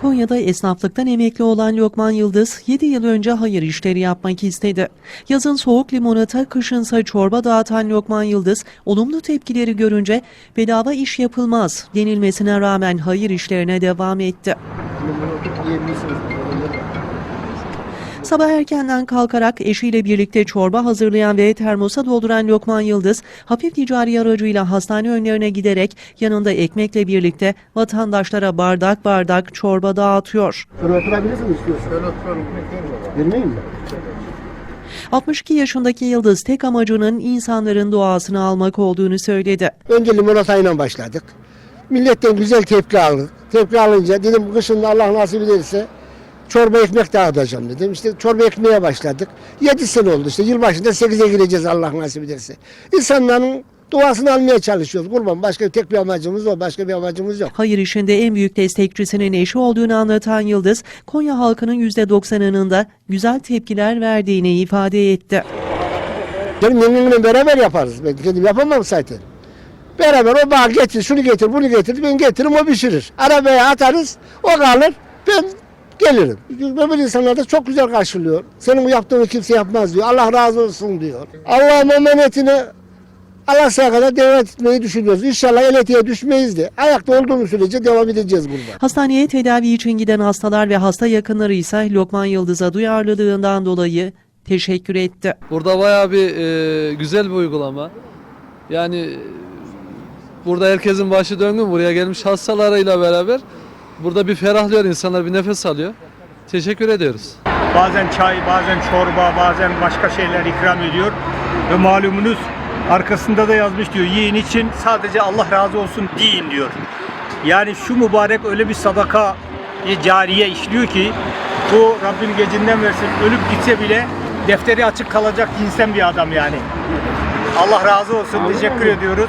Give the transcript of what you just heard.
Konya'da esnaflıktan emekli olan Lokman Yıldız 7 yıl önce hayır işleri yapmak istedi. Yazın soğuk limonata, kışınsa çorba dağıtan Lokman Yıldız olumlu tepkileri görünce bedava iş yapılmaz denilmesine rağmen hayır işlerine devam etti. Sabah erkenden kalkarak eşiyle birlikte çorba hazırlayan ve termosa dolduran Lokman Yıldız, hafif ticari aracıyla hastane önlerine giderek yanında ekmekle birlikte vatandaşlara bardak bardak çorba dağıtıyor. Şöyle oturabilirsin istiyorsan. Şöyle oturalım. Vermeyeyim mi? 62 yaşındaki Yıldız tek amacının insanların duasını almak olduğunu söyledi. Önce limonatayla başladık. Milletten güzel tepki aldık. Tepki alınca dedim kışın Allah nasip ederse çorba ekmek dağıtacağım dedim. İşte çorba ekmeğe başladık. 7 sene oldu işte. Yılbaşında 8'e gireceğiz Allah nasip ederse. İnsanların duasını almaya çalışıyoruz. Kurban başka tek bir amacımız o. Başka bir amacımız yok. Hayır işinde en büyük destekçisinin eşi olduğunu anlatan Yıldız, Konya halkının %90'ının da güzel tepkiler verdiğini ifade etti. Benim yengemle beraber yaparız. Ben kendim yapamam zaten. Beraber o bana getir, şunu getir, bunu getir, ben getiririm o pişirir. Arabaya atarız, o kalır, ben gelirim. Öbür insanlar da çok güzel karşılıyor. Senin bu yaptığını kimse yapmaz diyor. Allah razı olsun diyor. Allah'ın emanetini Alasya kadar devam etmeyi düşünüyoruz. İnşallah eletiye düşmeyiz de. Ayakta olduğumuz sürece devam edeceğiz burada. Hastaneye tedavi için giden hastalar ve hasta yakınları ise Lokman Yıldız'a duyarlılığından dolayı teşekkür etti. Burada bayağı bir e, güzel bir uygulama. Yani e, burada herkesin başı döngün buraya gelmiş hastalarıyla beraber burada bir ferahlıyor insanlar bir nefes alıyor. Teşekkür ediyoruz. Bazen çay, bazen çorba, bazen başka şeyler ikram ediyor. Ve malumunuz arkasında da yazmış diyor yiyin için sadece Allah razı olsun deyin diyor. Yani şu mübarek öyle bir sadaka cariye işliyor ki bu Rabbim gecinden versin ölüp gitse bile defteri açık kalacak cinsten bir adam yani. Allah razı olsun. Teşekkür ediyoruz.